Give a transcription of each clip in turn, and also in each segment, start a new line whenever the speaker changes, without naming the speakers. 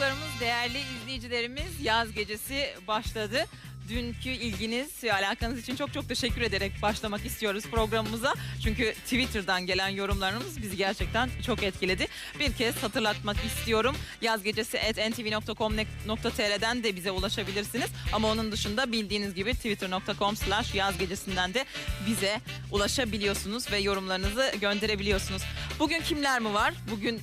konuklarımız, değerli izleyicilerimiz yaz gecesi başladı. Dünkü ilginiz ve alakanız için çok çok teşekkür ederek başlamak istiyoruz programımıza. Çünkü Twitter'dan gelen yorumlarımız bizi gerçekten çok etkiledi. Bir kez hatırlatmak istiyorum. Yaz gecesi ntv.com.tr'den de bize ulaşabilirsiniz. Ama onun dışında bildiğiniz gibi twitter.com slash yaz gecesinden de bize ulaşabiliyorsunuz ve yorumlarınızı gönderebiliyorsunuz. Bugün kimler mi var? Bugün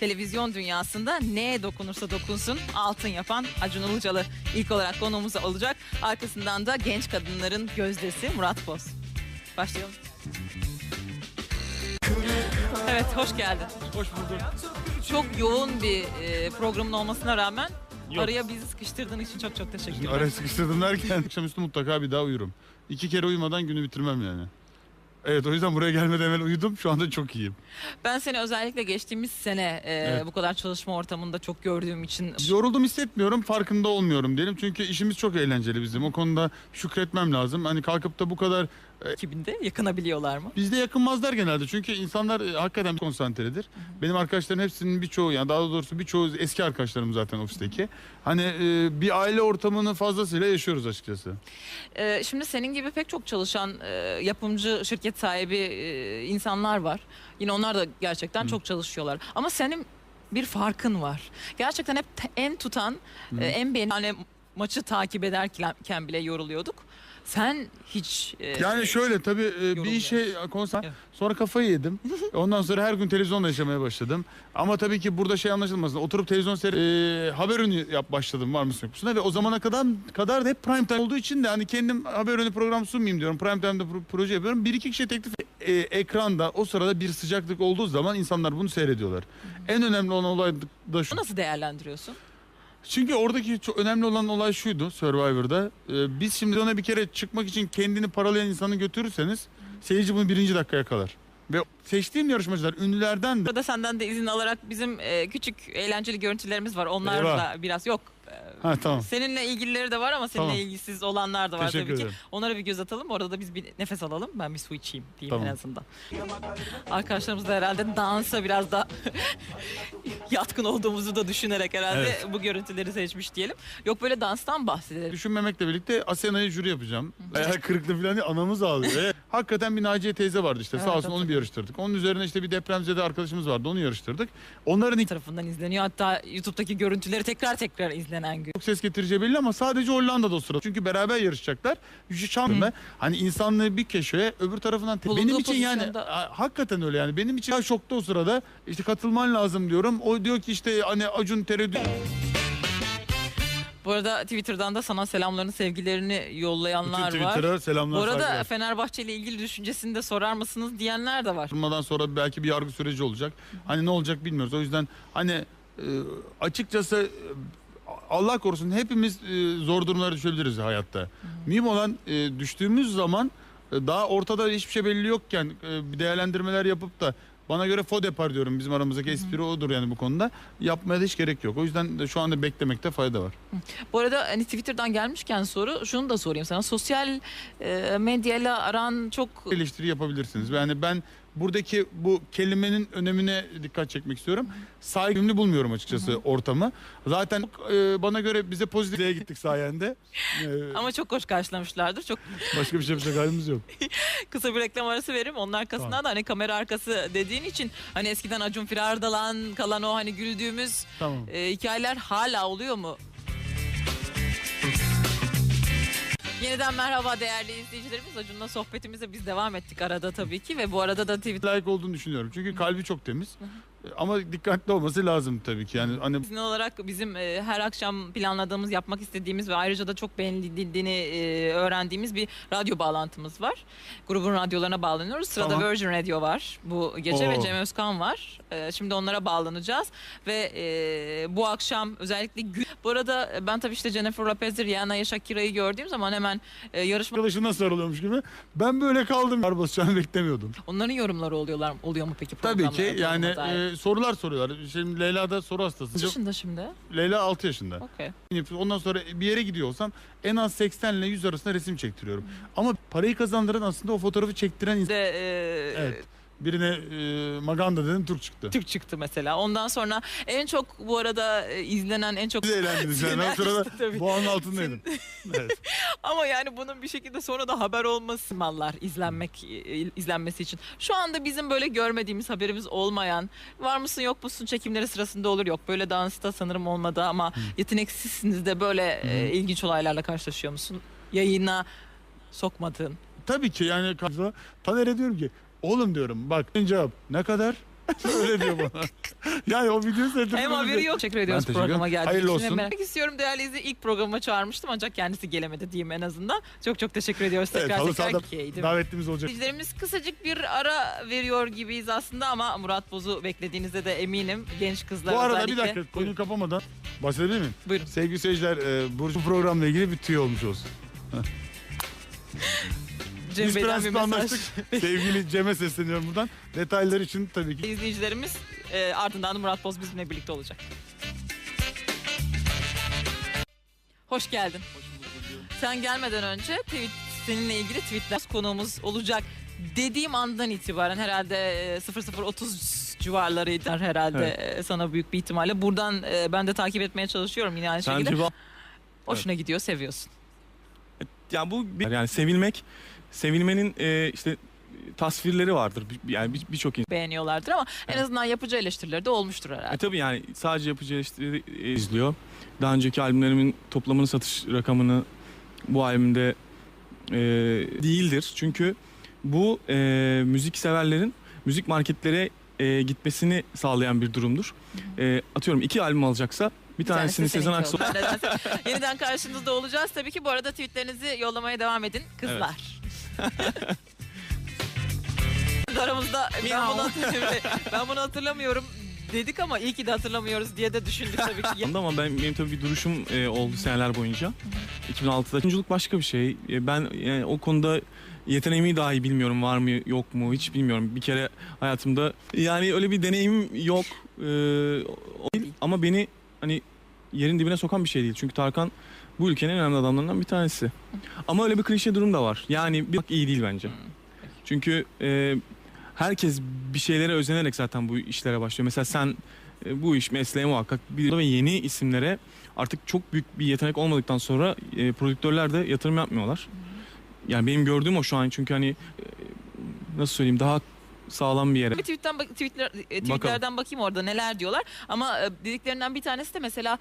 televizyon dünyasında neye dokunursa dokunsun altın yapan Acun Ilıcalı ilk olarak konuğumuz olacak. Arkasından da genç kadınların gözdesi Murat Boz. Başlayalım. Evet hoş geldin.
Hoş bulduk.
Çok yoğun bir e, programın olmasına rağmen
Yok.
araya bizi sıkıştırdığın için çok çok teşekkürler.
Araya sıkıştırdım derken akşamüstü mutlaka bir daha uyurum. İki kere uyumadan günü bitirmem yani. Evet o yüzden buraya gelmeden evvel uyudum. Şu anda çok iyiyim.
Ben seni özellikle geçtiğimiz sene e,
Evet.
bu kadar çalışma ortamında çok gördüğüm için
Yoruldum hissetmiyorum, farkında olmuyorum diyelim. Çünkü işimiz çok eğlenceli bizim. O konuda şükretmem lazım. Hani kalkıp da bu kadar
ekibinde yakınabiliyorlar mı?
bizde yakınmazlar genelde. Çünkü insanlar e, hakikaten konsantredir. Benim arkadaşlarım hepsinin birçoğu yani daha doğrusu birçoğu eski arkadaşlarım zaten ofisteki. Hani e, bir aile ortamını fazlasıyla yaşıyoruz açıkçası.
Ee, şimdi senin gibi pek çok çalışan e, yapımcı şirket sahibi e, insanlar var. Yine onlar da gerçekten çok çalışıyorlar. Ama senin bir farkın var. Gerçekten hep te- en tutan, e, en beğeni hani maçı takip ederken bile yoruluyorduk. Sen hiç e,
Yani şöyle tabii e, bir işe konsan
Evet.
sonra kafayı yedim. Ondan sonra her gün televizyonla yaşamaya başladım. Ama tabii ki burada şey anlaşılmasın. Oturup televizyon seyre e, haber önü yap başladım var mısın yoksun ve o zamana kadar kadar da hep prime time olduğu için de hani kendim haber önü program sunmayayım diyorum. Prime time'da pro- proje yapıyorum. Bir iki kişiye teklif e, ekranda o sırada bir sıcaklık olduğu zaman insanlar bunu seyrediyorlar. En önemli olan olay da şu.
nasıl değerlendiriyorsun?
Çünkü oradaki çok önemli olan olay şuydu Survivor'da. Ee, biz şimdi ona bir kere çıkmak için kendini paralayan insanı götürürseniz seyirci bunu birinci dakika yakalar. Ve seçtiğim yarışmacılar ünlülerden de
Burada senden de izin alarak bizim e, küçük eğlenceli görüntülerimiz var. Onlar
Eyvah.
da biraz yok.
ha tamam.
Seninle ilgilileri de var ama seninle
Tamam.
ilgisiz olanlar da var
Teşekkür
tabii ki.
ederim.
Onlara bir göz atalım. Orada da biz bir nefes alalım. Ben bir su içeyim diyeyim
Tamam.
en azından. Arkadaşlarımız da herhalde dansa biraz da yatkın olduğumuzu da düşünerek herhalde
Evet.
bu görüntüleri seçmiş diyelim. Yok böyle danstan bahsedelim.
Düşünmemekle birlikte Asena'yı jüri yapacağım. Eğer kırıklı falan değil anamız ağlıyor. E, Hakikaten bir Naciye teyze vardı işte
Evet,
sağ olsun onu bir
hatırlıyorum.
Yarıştırdık. Onun üzerine işte bir depremzede arkadaşımız vardı onu yarıştırdık. Onların ilk
tarafından izleniyor. Hatta YouTube'daki görüntüleri tekrar tekrar izlenen gün.
çok ses getireceği belli ama sadece Hollanda'da o sırada. Çünkü beraber yarışacaklar. Şam'da hani insanlığı bir keşfe öbür tarafından
Bulunduğu
benim için yani
pozisyonda-
hakikaten öyle yani benim için şokta o sırada işte katılman lazım diyorum. O diyor ki işte hani Acun tereddüt
Bu arada Twitter'dan da sana selamlarını, sevgilerini yollayanlar
bütün
var.
Twitter'a selamlar
Bu arada
saygılar.
Fenerbahçe ile ilgili düşüncesini de sorar mısınız diyenler de var.
Bundan sonra belki bir yargı süreci olacak. Hani ne olacak bilmiyoruz. O yüzden hani e, açıkçası e, Allah korusun hepimiz e, zor durumlara düşebiliriz hayatta. Mühim olan e, düştüğümüz zaman e, daha ortada hiçbir şey belli yokken e, bir değerlendirmeler yapıp da bana göre fo depar diyorum bizim aramızdaki espri odur yani bu konuda. Yapmaya da hiç gerek yok. O yüzden de şu anda beklemekte fayda var.
Bu arada hani Twitter'dan gelmişken soru şunu da sorayım sana. Sosyal e, medyayla aran çok
eleştiri yapabilirsiniz. Yani ben buradaki bu kelimenin önemine dikkat çekmek istiyorum. Saygımlı bulmuyorum açıkçası ortamı. Zaten e, bana göre bize pozitifliğe gittik sayende. E,
ama çok hoş karşılamışlardır. Çok
başka bir şey yapacak halimiz yok.
kısa bir reklam arası veririm. Onun arkasından
Tamam.
da hani kamera arkası dediğin için hani eskiden Acun Firar'dalan kalan o hani güldüğümüz
Tamam.
e, hikayeler hala oluyor mu? Yeniden merhaba değerli izleyicilerimiz. Acun'la sohbetimize biz devam ettik arada tabii ki ve bu arada da Twitter
Layık olduğunu düşünüyorum. Çünkü kalbi çok temiz. Ama dikkatli olması lazım tabii ki. Yani hani
İzin olarak bizim e, her akşam planladığımız, yapmak istediğimiz ve ayrıca da çok beğenildiğini e, öğrendiğimiz bir radyo bağlantımız var. Grubun radyolarına bağlanıyoruz. Sırada
Tamam.
Virgin Radio var bu gece ve
Oo.
Cem Özkan var. E, şimdi onlara bağlanacağız ve e, bu akşam özellikle gü- bu arada e, ben tabii işte Jennifer Lopez'i, Rihanna'yı, Shakira'yı gördüğüm zaman hemen e, yarışma
arkadaşına sarılıyormuş gibi. Ben böyle kaldım. Kar basacağını beklemiyordum.
onların yorumları oluyorlar oluyor mu peki
Tabii ki
programlara,
yani
dair?
e, sorular soruyorlar. Şimdi Leyla da soru hastası.
Kaç yaşında şimdi?
Leyla 6 yaşında.
Okey.
Ondan sonra bir yere gidiyor olsam en az 80 ile 100 arasında resim çektiriyorum. Ama parayı kazandıran aslında o fotoğrafı çektiren insan.
De, e,
Evet. Birine e, Maganda dedim Türk çıktı.
Türk çıktı mesela. Ondan sonra en çok bu arada e, izlenen en çok
Siz eğlendiniz yani. O sırada
tabii.
boğanın altındaydım. evet.
Ama yani bunun bir şekilde sonra da haber olması mallar izlenmek e, izlenmesi için. Şu anda bizim böyle görmediğimiz haberimiz olmayan var mısın yok musun çekimleri sırasında olur yok. Böyle dansta sanırım olmadı ama yeteneksizsiniz de böyle e, ilginç olaylarla karşılaşıyor musun? Yayına sokmadığın.
Tabii ki yani karşıda Taner'e diyorum ki oğlum diyorum bak cevap ne kadar? Öyle diyor bana. yani o videoyu seyrettim.
Hem haberi yok. Teşekkür ediyoruz
teşekkür
programa geldiğiniz
Hayırlı
için.
olsun.
Merak istiyorum değerli izleyiciler. ilk programa çağırmıştım ancak kendisi gelemedi diyeyim en azından. Çok çok teşekkür ediyoruz
Evet,
tekrar
halı
tekrar.
sahada
Keyifli.
davetlimiz olacak.
İzleyicilerimiz kısacık bir ara veriyor gibiyiz aslında ama Murat Boz'u beklediğinizde de eminim. Genç kızlar
Bu arada bir
özellikle.
dakika konuyu kapamadan bahsedebilir miyim?
Buyurun.
Sevgili seyirciler e, Burcu programla ilgili bir tüy olmuş olsun.
Cem
Biz
Bey'den bir
prensipte
mesaj.
anlaştık. Sevgili Cem'e sesleniyorum buradan. Detaylar için tabii ki.
İzleyicilerimiz e, ardından da Murat Boz bizimle birlikte olacak. Hoş geldin. Sen gelmeden önce tweet, seninle ilgili tweetler konuğumuz olacak dediğim andan itibaren herhalde e, 0030 civarlarıydı herhalde e, sana büyük bir ihtimalle. Buradan e, ben de takip etmeye çalışıyorum yine aynı şekilde. Hoşuna gidiyor, seviyorsun.
yani bu bir, yani sevilmek sevilmenin e, işte tasvirleri vardır. Bir- Yani bir- birçok insan.
Beğeniyorlardır ama en azından yapıcı eleştirileri de olmuştur herhalde.
E tabii yani sadece yapıcı eleştiri e, izliyor. Daha önceki albümlerimin toplamını satış rakamını bu albümde e, değildir. Çünkü bu e, müzik severlerin müzik marketlere e, gitmesini sağlayan bir durumdur. E, atıyorum iki albüm alacaksa bir,
Bir tanesi
tanesini Sezen Aksu.
Nedense. Yeniden karşınızda olacağız. Tabii ki bu arada tweetlerinizi yollamaya devam edin kızlar. Aramızda ben bunu, hatırlamıyorum. ben bunu hatırlamıyorum dedik ama iyi ki de hatırlamıyoruz diye de düşündük tabii ki.
Ama ben benim tabii bir duruşum e, oldu seneler boyunca. 2006'da oyunculuk başka bir şey. E, ben yani o konuda yeteneğimi dahi bilmiyorum var mı yok mu hiç bilmiyorum. Bir kere hayatımda yani öyle bir deneyimim yok. E, o ama beni hani yerin dibine sokan bir şey değil. Çünkü Tarkan bu ülkenin en önemli adamlarından bir tanesi. Ama öyle bir klişe durum da var. Yani bir iyi değil bence. Çünkü e, herkes bir şeylere özenerek zaten bu işlere başlıyor. Mesela sen e, bu iş mesleğe muhakkak bir ve yeni isimlere artık çok büyük bir yetenek olmadıktan sonra e, prodüktörler de yatırım yapmıyorlar. Yani benim gördüğüm o şu an çünkü hani e, nasıl söyleyeyim daha sağlam bir yere.
Bir tweetten tweetler, e, tweetlerden bakayım orada neler diyorlar. Ama e, dediklerinden bir tanesi de mesela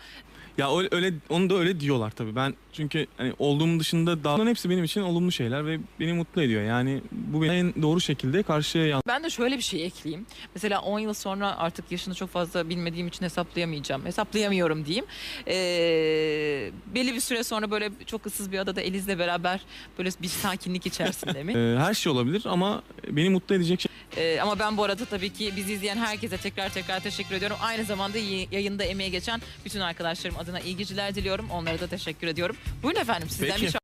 Ya öyle, öyle onu da öyle diyorlar tabii. Ben çünkü hani olduğum dışında daha bunların hepsi benim için olumlu şeyler ve beni mutlu ediyor. Yani bu beni en doğru şekilde karşıya
Ben de şöyle bir şey ekleyeyim. Mesela 10 yıl sonra artık yaşını çok fazla bilmediğim için hesaplayamayacağım. Hesaplayamıyorum diyeyim. Ee, belli bir süre sonra böyle çok ıssız bir adada Eliz'le beraber böyle bir sakinlik içerisinde mi?
Ee, her şey olabilir ama beni mutlu edecek şey
Ee, ama ben bu arada tabii ki bizi izleyen herkese tekrar tekrar teşekkür ediyorum. Aynı zamanda yayında emeği geçen bütün arkadaşlarım adına iyi geceler diliyorum. Onlara da teşekkür ediyorum. Buyurun efendim sizden
Peki.
bir